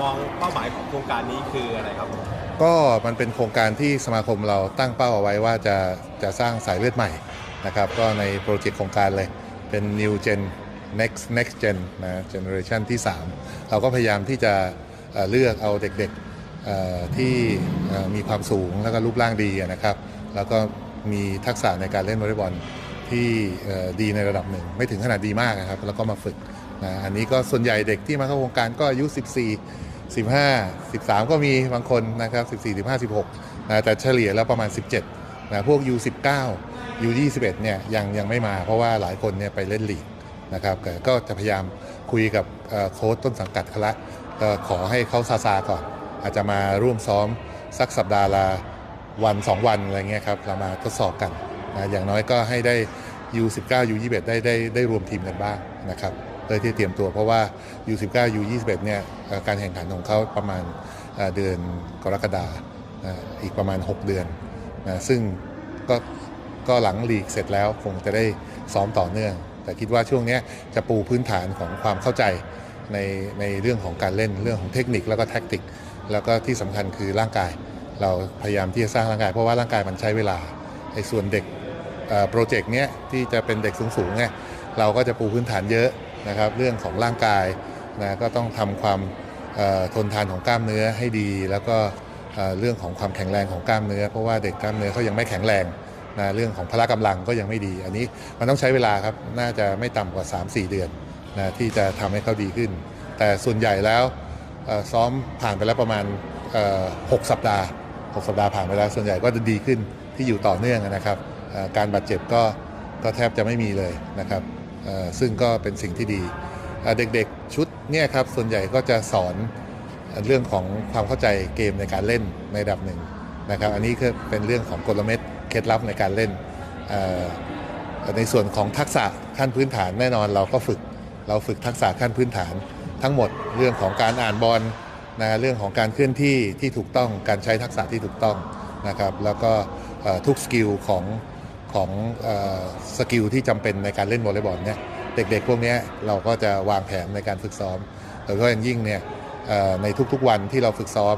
มองเป้าหมายของโครงการนี้คืออะไรครับผมก็มันเป็นโครงการที่สมาคมเราตั้งเป้าเอาไว้ว่าจะจะสร้างสายเลือดใหม่นะครับก็ในโปรเจกต์โครงการเลยเป็น New Gen Next Next Gen นะ Generation ที่ 3 เราก็พยายามที่จะเลือกเอาเด็กๆที่มีความสูงแล้วก็รูปร่างดีนะครับ แล้วก็มีทักษะในการเล่นวอลเลย์บอลที่ดีในระดับหนึ่ง ไม่ถึงขนาดดีมากนะครับ แล้วก็มาฝึกนะอันนี้ก็ส่วนใหญ่เด็กที่มาเข้าโครงการก็อายุ 14 15 13 ก็มีบางคนนะครับ14 15 16นะแต่เฉลี่ยแล้วประมาณ 17นะพวก U19 U21 เนี่ยยังยังไม่มาเพราะว่าหลายคนเนี่ยไปเล่นลีกนะครับก็จะพยายามคุยกับโค้ชต้นสังกัดเขาละก็ขอให้เขาซาซาก่อน อาจจะมาร่วมซ้อมสักสัปดาห์ละวัน 2 วันอะไรเงี้ยครับเรามาทดสอบกันนะอย่างน้อยก็ให้ได้ U19 U21 ได้ได้ได้รวมทีมกันบ้างนะครับ พื่อที่เตรียมตัวเพราะว่า U19 U21 เนี่ยเอ่อการแข่งขันของเขาประมาณเดือนกรกฎาอีกประมาณ 6 เดือนนะซึ่งก็ก็หลังลีกเสร็จแล้วคงจะได้ซ้อมต่อเนื่อง แต่คิดว่าช่วงนี้จะปูพื้นฐานของความเข้าใจในในเรื่องของการเล่นเรื่องของเทคนิคแล้วก็แท็กติก แล้วก็ที่สำคัญคือร่างกาย เราพยายามที่จะสร้างร่างกายเพราะว่าร่างกายมันใช้เวลาไอ้ส่วนเด็กโปรเจกต์เนี้ยที่จะเป็นเด็กสูงๆเนี่ยเราก็จะปูพื้นฐานเยอะ นะครับเรื่องของร่างกายนะก็ต้องทำความทนทานของกล้ามเนื้อให้ดี แล้วก็เรื่องของความแข็งแรงของกล้ามเนื้อ เพราะว่าเด็กกล้ามเนื้อเขายังไม่แข็งแรงนะเรื่องของพละกำลังก็ยังไม่ดี อันนี้มันต้องใช้เวลาครับน่าจะไม่ต่ำกว่า 3-4 เดือนนะที่จะทำให้เขาดีขึ้น แต่ส่วนใหญ่แล้วซ้อมผ่านไปแล้วประมาณ 6 สัปดาห์ 6 สัปดาห์ผ่านไปแล้วส่วนใหญ่ก็จะดีขึ้นที่อยู่ต่อเนื่องนะครับ การบาดเจ็บก็ก็แทบจะไม่มีเลยนะครับ ซึ่งก็เป็นสิ่งที่ดีเด็กๆชุดเนี่ยครับส่วนใหญ่ก็จะสอนเรื่องของความเข้าใจเกมในการเล่นในระดับหนึ่งนะครับอันนี้คือเป็นเรื่องของกลเม็ดเคล็ดลับในการเล่น ในส่วนของทักษะขั้นพื้นฐานแน่นอนเราก็ฝึกเราฝึกทักษะขั้นพื้นฐานทั้งหมดเรื่องของการอ่านบอลนะเรื่องของการเคลื่อนที่ที่ถูกต้องการใช้ทักษะที่ถูกต้องนะครับแล้วก็ทุกสกิลของ ของอสกิลที่จำเป็นในการเล่นวอลเลย์บอลเนี่ยเด็กๆพวกนี้เราก็จะวางแผนในการฝึกซ้อมโดยเฉพาะอย่างยิ่งเนี่ยในทุกๆวันที่เราฝึกซ้อม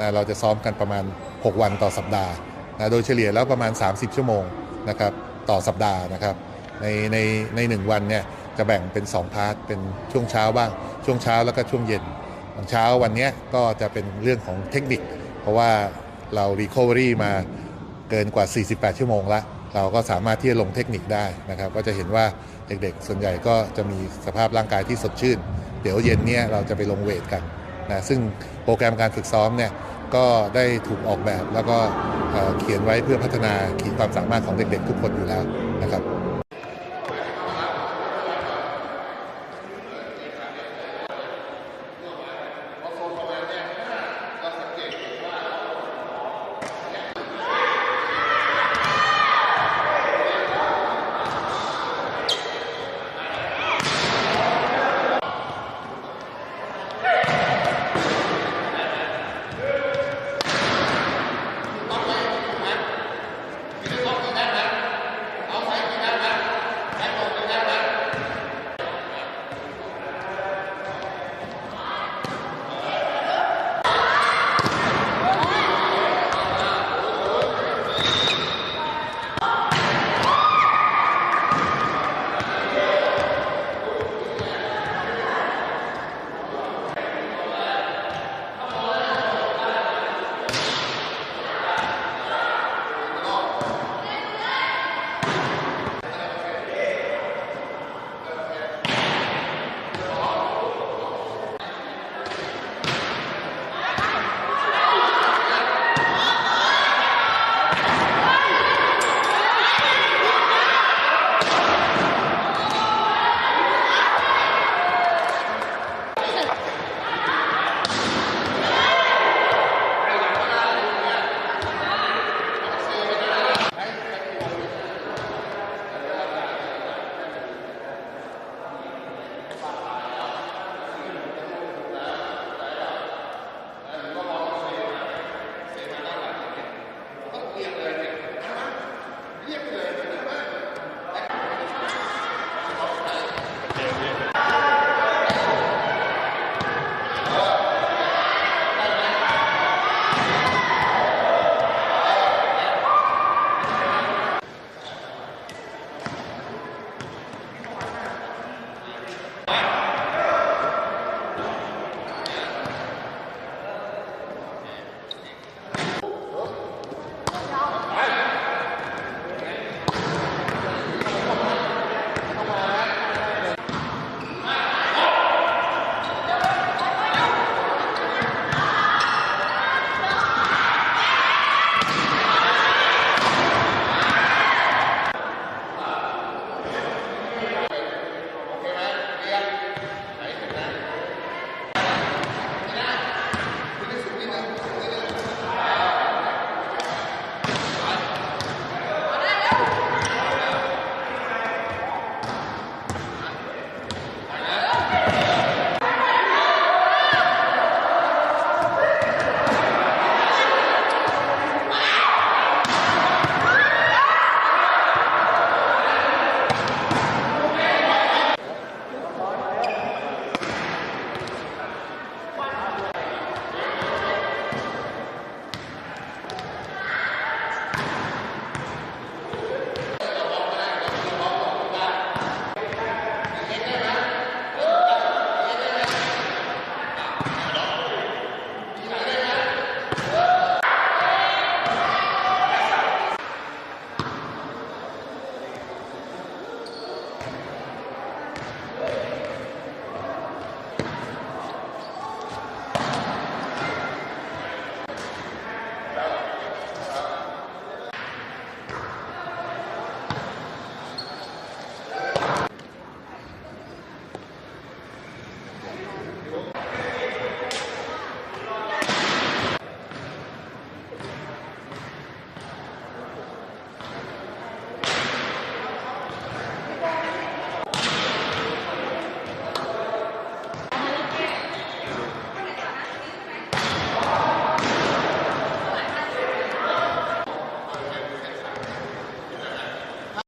นะเราจะซ้อมกันประมาณ 6 วันต่อสัปดาห์นะโดยเฉลี่ยแล้วประมาณ 30 ชั่วโมงนะครับต่อสัปดาห์นะครับในในในหนึ่งวันเนี่ยจะแบ่งเป็น 2 พาร์ทเป็นช่วงเช้าบ้าง ช่วงเช้าแล้วก็ช่วงเย็นเช้าวันเนี้ยก็จะเป็นเรื่องของเทคนิค เพราะว่าเรารีค o เวอรี่มาเกินกว่า 48 ชั่วโมงละ เราก็สามารถที่จะลงเทคนิคได้นะครับ ก็จะเห็นว่าเด็กๆ ส่วนใหญ่ก็จะมีสภาพร่างกายที่สดชื่น เดี๋ยวเย็นเนี้ยเราจะไปลงเวทกันนะซึ่งโปรแกรมการฝึกซ้อมเนี่ยก็ได้ถูกออกแบบแล้วก็เเขียนไว้เพื่อพัฒนาขีดความสามารถของเด็กๆ ทุกคนอยู่แล้วนะครับ